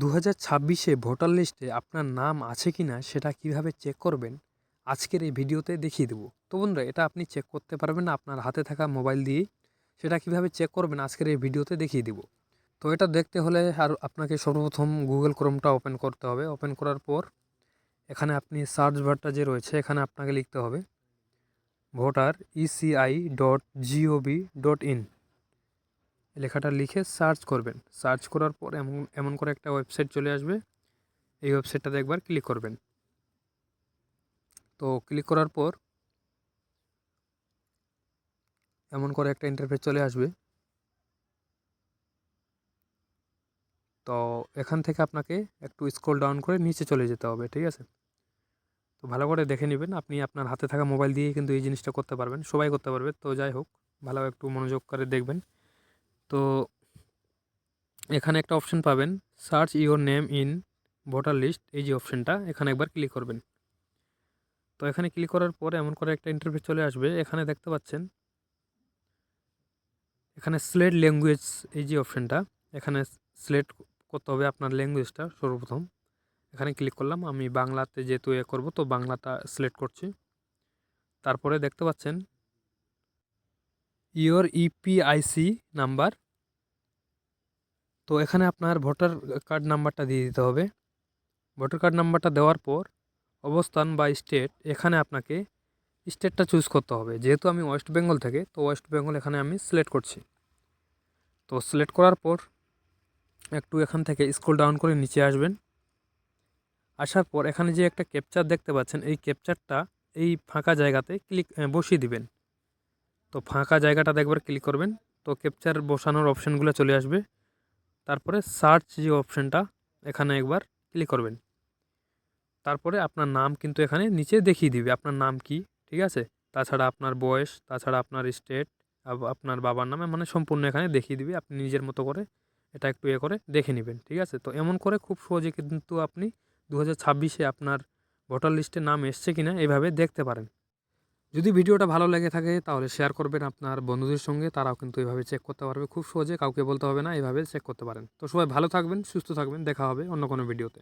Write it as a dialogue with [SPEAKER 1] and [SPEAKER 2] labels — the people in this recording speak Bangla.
[SPEAKER 1] দু হাজার ছাব্বিশে ভোটার লিস্টে আপনার নাম আছে কি না সেটা কীভাবে চেক করবেন? আজকের এই ভিডিওতে দেখিয়ে দেবো। তো বন্ধুরা, এটা আপনি চেক করতে পারবেন আপনার হাতে থাকা মোবাইল দিয়েই সেটা কীভাবে চেক করবেন আজকের এই ভিডিওতে দেখিয়ে দেবো। তো এটা দেখতে হলে আর আপনাকে সর্বপ্রথম গুগল ক্রোমটা ওপেন করতে হবে। ওপেন করার পর এখানে আপনি সার্চ বারটা যে রয়েছে, এখানে আপনাকে লিখতে হবে voter ECI dot GOV dot in. লেখাটা লিখে সার্চ করবেন। সার্চ করার পর এমন এমন করে একটা ওয়েবসাইট চলে আসবে। এই ওয়েবসাইটটাতে একবার ক্লিক করবেন। তো ক্লিক করার পর এমন করে একটা ইন্টারফেস চলে আসবে। তো এখান থেকে আপনাকে একটু স্ক্রল ডাউন করে নিচে চলে যেতে হবে, ঠিক আছে? তো ভালো করে দেখে নেবেন, আপনি আপনার হাতে থাকা মোবাইল দিয়ে কিন্তু এই জিনিসটা করতে পারবেন, সবাই করতে পারবে। তো যাই হোক, ভালো একটু মনোযোগ করে দেখবেন। এখানে একটা অপশন পাবেন search your name in voter list এই যে অপশনটা এখানে একবার ক্লিক করবেন। তো এখানে ক্লিক করার পর এমন করে একটা ইন্টারফেস চলে আসবে, এখানে দেখতে পাচ্ছেন, এখানে স্লেট ল্যাঙ্গুয়েজ এই যে অপশনটা এখানে সিলেক্ট করতে হবে আপনার ল্যাঙ্গুয়েজটা সর্বপ্রথম। এখানে ক্লিক করলাম, আমি বাংলাতে যেহেতু এ করব, তো বাংলাটা সিলেক্ট করছি। তারপরে দেখতে পাচ্ছেন ইওর ইপিআইসি নাম্বার। তো এখানে আপনার ভোটার কার্ড নাম্বারটা দিয়ে দিতে হবে। ভোটার কার্ড নাম্বারটা দেওয়ার পর অবস্থান বা স্টেট, এখানে আপনাকে স্টেটটা চুজ করতে হবে। যেহেতু আমি ওয়েস্ট বেঙ্গল থেকে, তো ওয়েস্ট বেঙ্গল এখানে আমি সিলেক্ট করছি। তো সিলেক্ট করার পর একটু এখান থেকে স্ক্রল ডাউন করে নিচে আসবেন। আসার পর এখানে যে একটা ক্যাপচার দেখতে পাচ্ছেন, এই ক্যাপচারটা এই ফাঁকা জায়গাতে ক্লিক বসিয়ে দিবেন। তো ফাঁকা জায়গাটাতে একবার ক্লিক করবেন। তো ক্যাপচার বসানোর অপশানগুলো চলে আসবে। তারপরে সার্চ যে অপশানটা এখানে একবার ক্লিক করবেন। তারপরে আপনার নাম কিন্তু এখানে নিচে দেখিয়ে দিবে, আপনার নাম কি, ঠিক আছে? তাছাড়া আপনার বয়স, তাছাড়া আপনার স্টেট আপনার বাবার নামে মানে সম্পূর্ণ এখানে দেখিয়ে দিবে। আপনি নিজের মতো করে এটা একটু এ করে দেখে নেবেন, ঠিক আছে? তো এমন করে খুব সহজে কিন্তু আপনি দু হাজার আপনার ভোটার লিস্টে নাম এসছে কিনা এভাবে দেখতে পারেন। যদি ভিডিওটা ভালো লেগে থাকে তাহলে শেয়ার করবেন আপনার বন্ধুদের সঙ্গে। তারাও কিন্তু এভাবে চেক করতে পারবে। খুব সহজে কাউকে বলতে হবে না এইভাবে চেক করতে পারেন। তো সবাই ভালো থাকবেন, সুস্থ থাকবেন। দেখা হবে অন্য কোনো ভিডিওতে